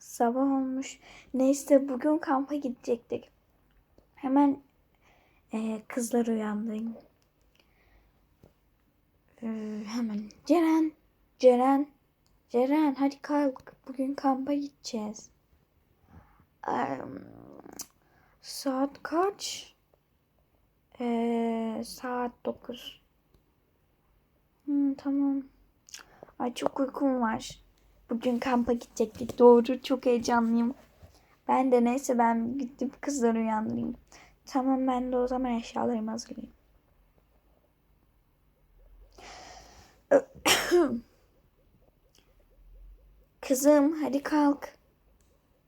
Sabah olmuş. Neyse bugün kampa gidecektik. Hemen eee kızları uyandırayım. Ee, hemen Ceren, Ceren, Ceren hadi kalk. Bugün kampa gideceğiz. Eee, saat kaç? Ee, saat 9. Hmm, tamam. Ay çok uykum var. Bugün kampa gidecektik. Doğru çok heyecanlıyım. Ben de neyse ben gidip kızları uyandırayım. Tamam ben de o zaman eşyalarımı hazırlayayım. Kızım hadi kalk.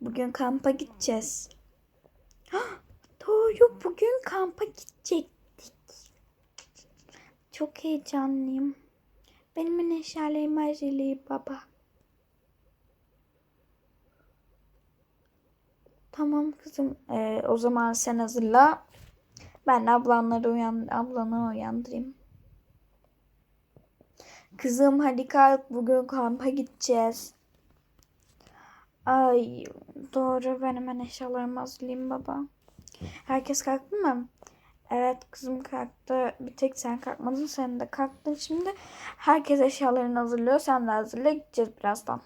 Bugün kampa gideceğiz. Doğru bugün kampa gidecektik. Çok heyecanlıyım. Benim eşyalarımı hazırlayayım baba. Tamam kızım. Ee, o zaman sen hazırla. Ben de ablanları uyan ablanı uyandırayım. Kızım hadi kalk bugün kampa gideceğiz. Ay doğru ben hemen eşyalarımı hazırlayayım baba. Herkes kalktı mı? Evet kızım kalktı. Bir tek sen kalkmadın. Sen de kalktın şimdi. Herkes eşyalarını hazırlıyor. Sen de hazırla. Gideceğiz birazdan.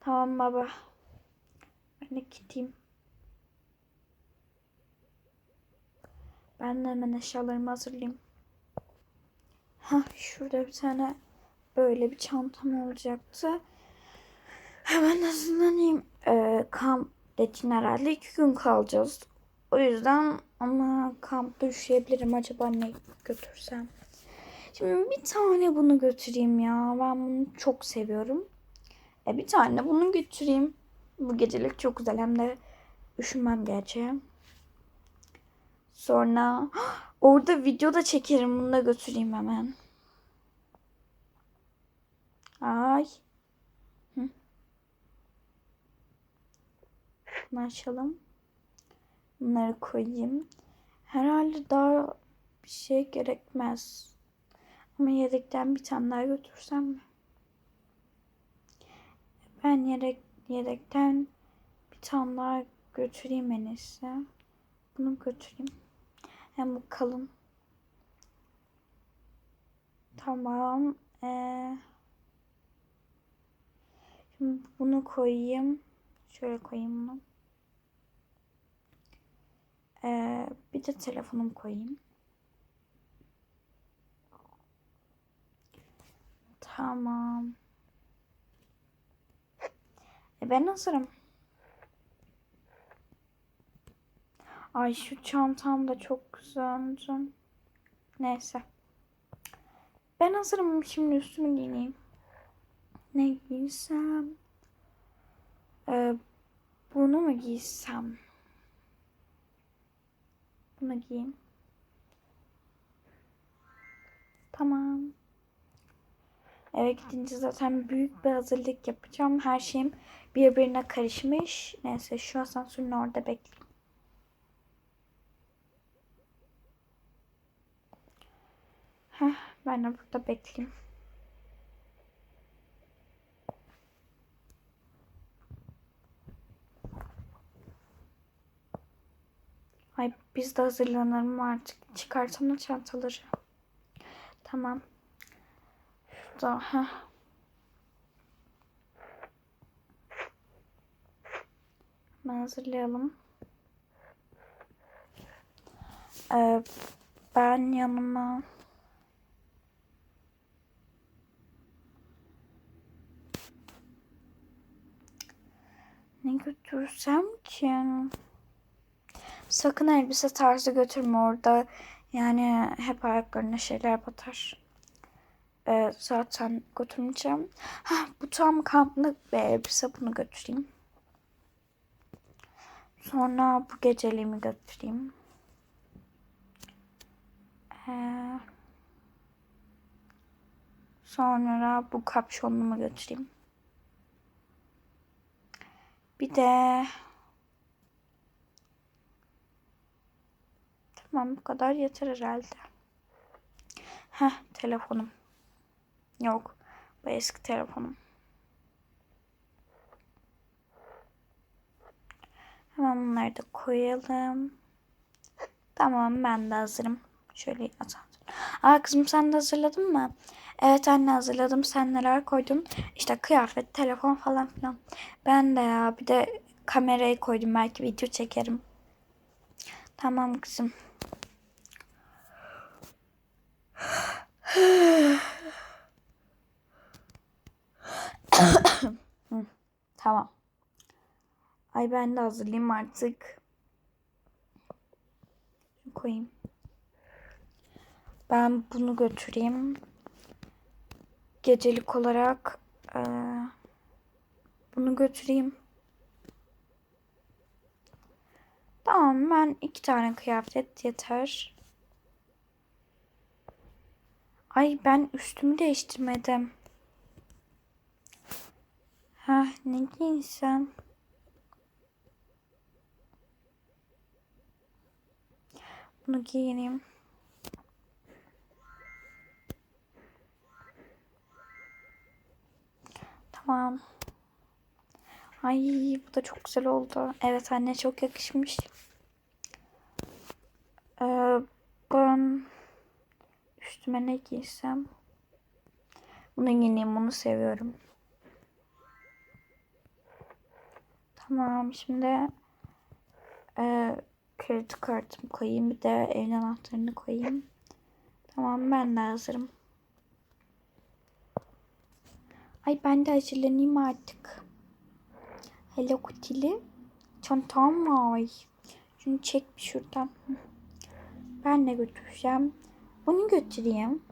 Tamam baba. Ben de gideyim. Ben de hemen eşyalarımı hazırlayayım. Hah şurada bir tane böyle bir çantam olacaktı. Hemen hazırlanayım. Ee, kamp için herhalde iki gün kalacağız. O yüzden ama kampta üşüyebilirim. Acaba ne götürsem? Şimdi bir tane bunu götüreyim ya. Ben bunu çok seviyorum. E bir tane bunu götüreyim. Bu gecelik çok güzel. Hem de üşümem gerçi. Sonra orada video da çekerim. Bunu da götüreyim hemen. Ay. Hı. Bunu açalım. Bunları koyayım. Herhalde daha bir şey gerekmez. Ama yedekten bir tane daha götürsem mi? Ben yedek, yedekten bir tane daha götüreyim en iyisi. Bunu götüreyim. Hem bu kalın. Tamam. Ee, şimdi bunu koyayım. Şöyle koyayım bunu. Ee, bir de telefonumu koyayım. Tamam. E ben hazırım. Ay şu çantam da çok güzeldi. Neyse. Ben hazırım. Şimdi üstümü giyineyim. Ne giysem? Ee, bunu mu giysem? Bunu giyeyim. Tamam. Eve gidince zaten büyük bir hazırlık yapacağım. Her şeyim birbirine karışmış. Neyse şu asansörün orada bekleyeyim. Heh, ben de burada bekleyeyim. Ay biz de hazırlanalım artık. Çıkartalım çantaları. Tamam. Şurada. Heh. Hemen hazırlayalım. Ee, ben yanıma götürsem ki? Sakın elbise tarzı götürme orada. Yani hep ayaklarına şeyler batar. Ee, zaten götürmeyeceğim. Hah, bu tam kamplık bir elbise. Bunu götüreyim. Sonra bu geceliğimi götüreyim. Ee, sonra bu kapşonlumu götüreyim. Bir de Tamam bu kadar yeter herhalde. Heh telefonum. Yok. Bu eski telefonum. Hemen bunları da koyalım. Tamam ben de hazırım. Şöyle atalım. Aa kızım sen de hazırladın mı? Evet anne hazırladım. Sen neler koydun? İşte kıyafet, telefon falan filan. Ben de ya bir de kamerayı koydum. Belki video çekerim. Tamam kızım. Tamam. Ay ben de hazırlayayım artık. Koyayım. Ben bunu götüreyim. Gecelik olarak eee, bunu götüreyim. Tamam ben iki tane kıyafet yeter. Ay ben üstümü değiştirmedim. Ha ne giysem? Bunu giyineyim. Tamam. Ay bu da çok güzel oldu. Evet anne çok yakışmış. Ee, ben üstüme ne giysem? Bunu giyineyim. Bunu seviyorum. Tamam şimdi e, kredi kartımı koyayım. Bir de evin anahtarını koyayım. Tamam ben de hazırım. Ay ben de hazırlanayım artık. Hello Kitty'li çantam var. Şunu çek bir şuradan. Ben de götüreceğim. Bunu götüreyim.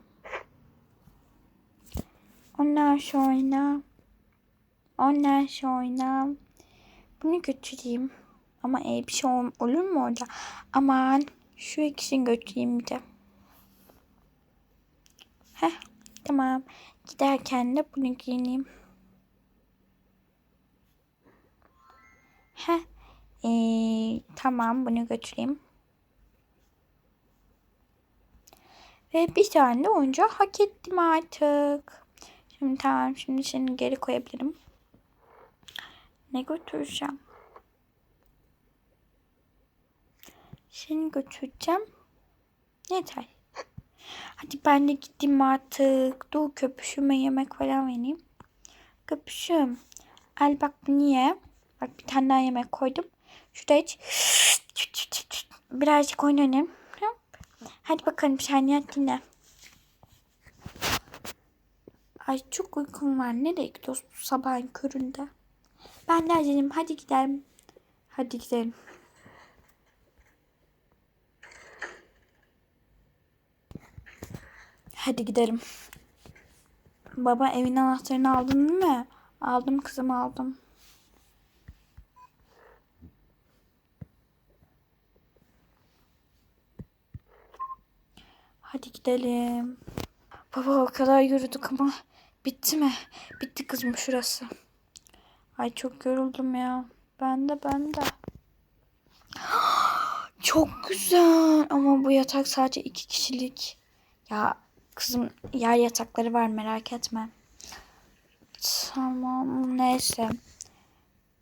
Ondan sonra ondan sonra bunu götüreyim. Ama e, bir şey ol- olur mu orada? Aman şu ikisini götüreyim bir de. Heh tamam. Giderken de bunu giyineyim. Heh. Ee, tamam bunu götüreyim. Ve bir tane de oyuncak hak ettim artık. Şimdi tamam şimdi seni geri koyabilirim. Ne götüreceğim? Seni götüreceğim. Yeter. Hadi ben de gideyim artık. Dur köpüşüme yemek falan vereyim. Köpüşüm. Al bak niye? Bak bir tane daha yemek koydum. Şurada hiç birazcık oynayalım. Hadi bakalım sen dinle. Ay çok uykum var. Nereye gidiyoruz bu sabahın köründe? Ben de aceleyim. Hadi gidelim. Hadi gidelim. Hadi gidelim. Baba evin anahtarını aldın değil mi? Aldım kızım aldım. Hadi gidelim. Baba o kadar yürüdük ama bitti mi? Bitti kızım şurası. Ay çok yoruldum ya. Ben de ben de. Çok güzel ama bu yatak sadece iki kişilik. Ya kızım yer yatakları var merak etme. Tamam neyse.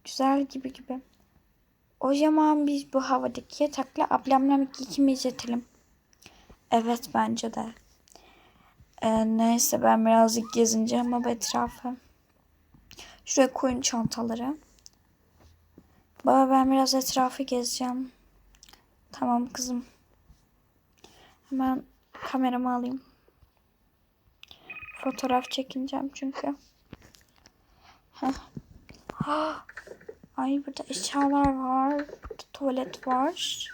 Güzel gibi gibi. O zaman biz bu havadaki yatakla ablamla ikimiz yatalım. Evet bence de. Ee, neyse ben birazcık gezineceğim ama etrafı. Şuraya koyun çantaları. Baba ben biraz etrafı gezeceğim. Tamam kızım. Hemen kameramı alayım. Fotoğraf çekineceğim çünkü. Heh. Ah! Ay burada eşyalar var. Burada tuvalet var.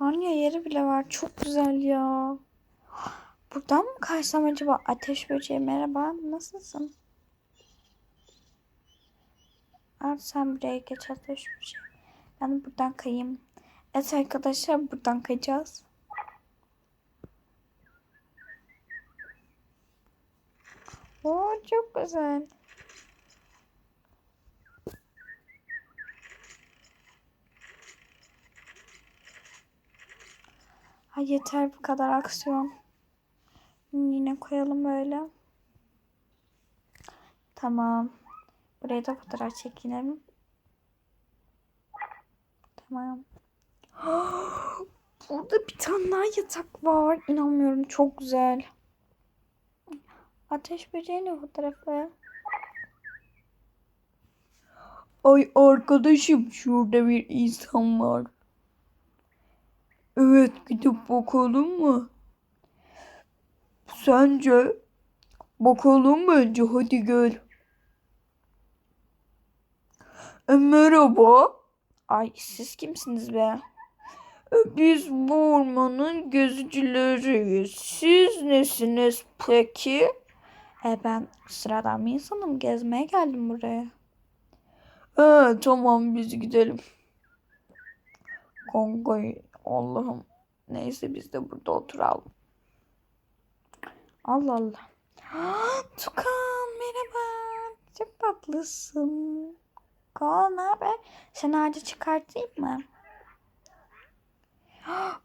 Banyo yeri bile var. Çok güzel ya. Buradan mı kaysam acaba? Ateş böceği merhaba. Nasılsın? Abi sen buraya geç ateş böceği. Ben buradan kayayım. Evet arkadaşlar buradan kayacağız. Oo çok güzel. Ay yeter bu kadar aksiyon. Yine koyalım böyle. Tamam. Buraya da fotoğraf çekinelim. Tamam. Burada bir tane daha yatak var. İnanmıyorum çok güzel. Ateş böceği ne bu tarafa? Ay arkadaşım şurada bir insan var. Evet gidip bakalım mı? Sence? Bakalım bence hadi gel. E, merhaba. Ay siz kimsiniz be? E, Biz bu ormanın gezicileriyiz. Siz nesiniz peki? E ben sıradan bir insanım. Gezmeye geldim buraya. He tamam biz gidelim. Kanka Allah'ım. Neyse biz de burada oturalım. Allah Allah. Tukan merhaba. Çok tatlısın. Kaan ne haber? Sen ağacı çıkartayım mı?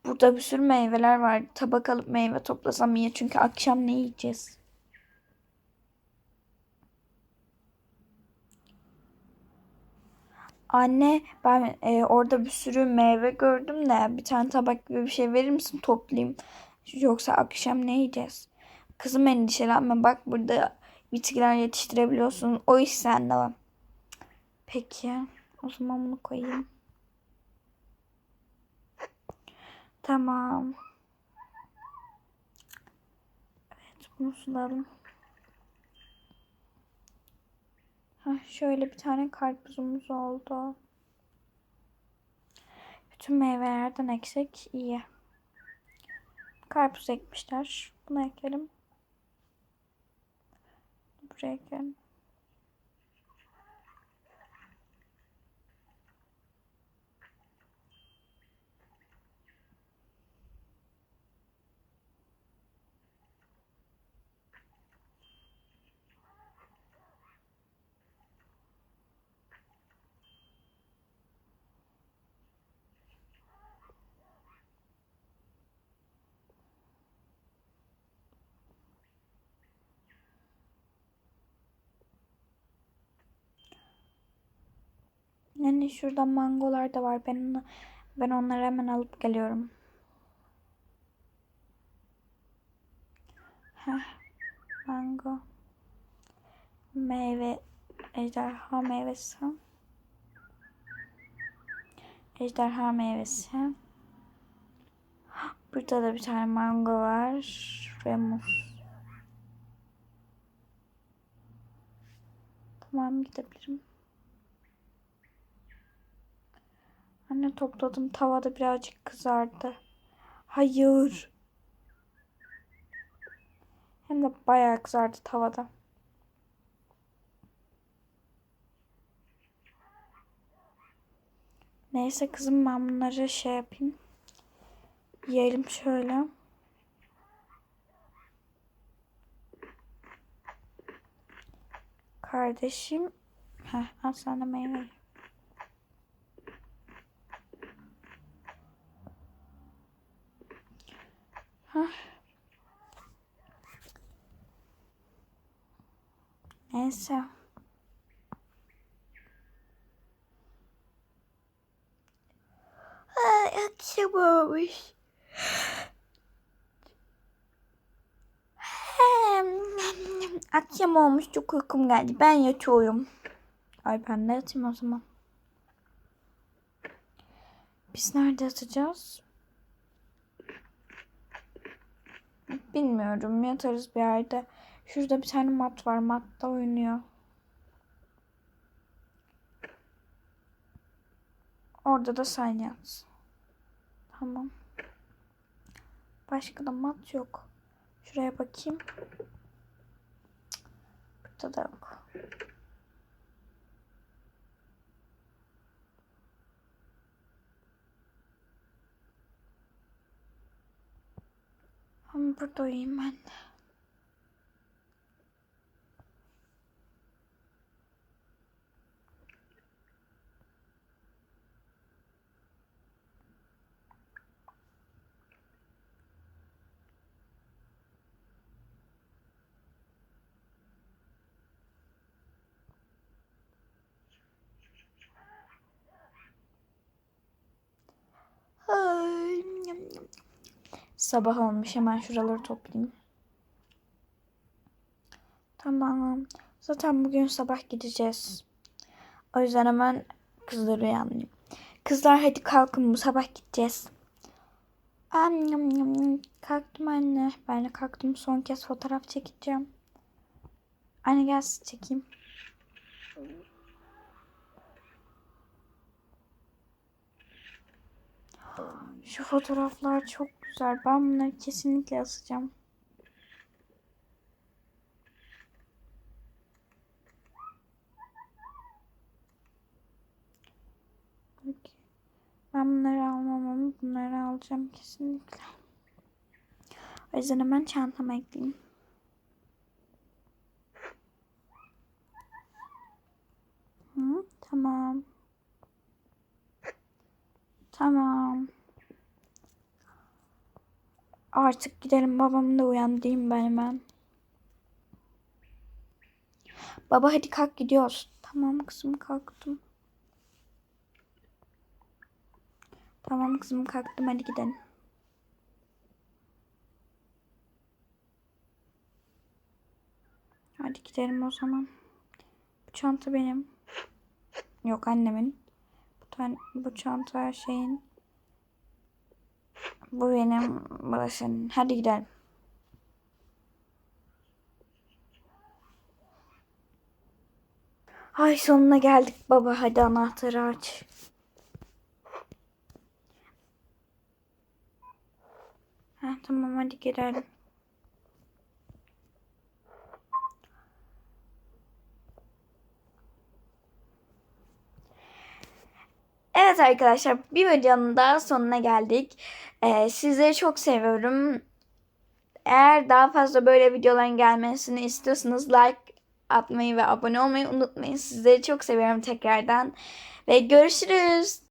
Burada bir sürü meyveler var. Tabak alıp meyve toplasam iyi. Çünkü akşam ne yiyeceğiz? Anne ben e, orada bir sürü meyve gördüm de bir tane tabak gibi bir şey verir misin toplayayım? Yoksa akşam ne yiyeceğiz? Kızım endişelenme bak burada bitkiler yetiştirebiliyorsun. O iş sende var. Peki o zaman bunu koyayım. Tamam. Evet bunu sulayalım. Heh, şöyle bir tane karpuzumuz oldu. Bütün meyvelerden eksik iyi. Karpuz ekmişler. Bunu ekelim. Buraya ekelim. Yani şurada mangolar da var. Ben onu, ben onları hemen alıp geliyorum. Heh, mango. Meyve, ejderha meyvesi. Ejderha meyvesi. Burada da bir tane mango var ve muz. Tamam gidebilirim. Anne topladım tavada birazcık kızardı. Hayır. Hem de bayağı kızardı tavada. Neyse kızım ben bunları şey yapayım. Yiyelim şöyle. Kardeşim. Heh, al sana meyve. Heh. Neyse. Ay akşam olmuş. Akşam olmuş çok uykum geldi. Ben yatıyorum. Ay ben de yatayım o zaman. Biz nerede yatacağız? Bilmiyorum. Yatarız bir yerde. Şurada bir tane mat var. Matta oynuyor. Orada da sen yat. Tamam. Başka da mat yok. Şuraya bakayım. Burada da yok. Ama burada uyuyayım ben de. Sabah olmuş. Hemen şuraları toplayayım. Tamam. Zaten bugün sabah gideceğiz. O yüzden hemen kızları uyanlayayım. Kızlar hadi kalkın bu sabah gideceğiz. Yam. Kalktım anne. Ben de kalktım. Son kez fotoğraf çekeceğim. Anne gel çekeyim. Şu fotoğraflar çok güzel. Ben bunları kesinlikle asacağım. Ben bunları almam ama bunları alacağım kesinlikle. O yüzden hemen çantama ekleyeyim. Hı, tamam. Tamam. Artık gidelim. Babam da uyandırayım ben hemen. Baba hadi kalk gidiyoruz. Tamam kızım kalktım. Tamam kızım kalktım hadi gidelim. Hadi gidelim o zaman. Bu çanta benim. Yok annemin. Bu, tan bu çanta şeyin. Bu benim. Bu da senin. Hadi gidelim. Ay sonuna geldik baba. Hadi anahtarı aç. Ha, tamam hadi girelim. Evet arkadaşlar bir videonun daha sonuna geldik. Ee, sizleri çok seviyorum. Eğer daha fazla böyle videoların gelmesini istiyorsanız like atmayı ve abone olmayı unutmayın. Sizleri çok seviyorum tekrardan. Ve görüşürüz.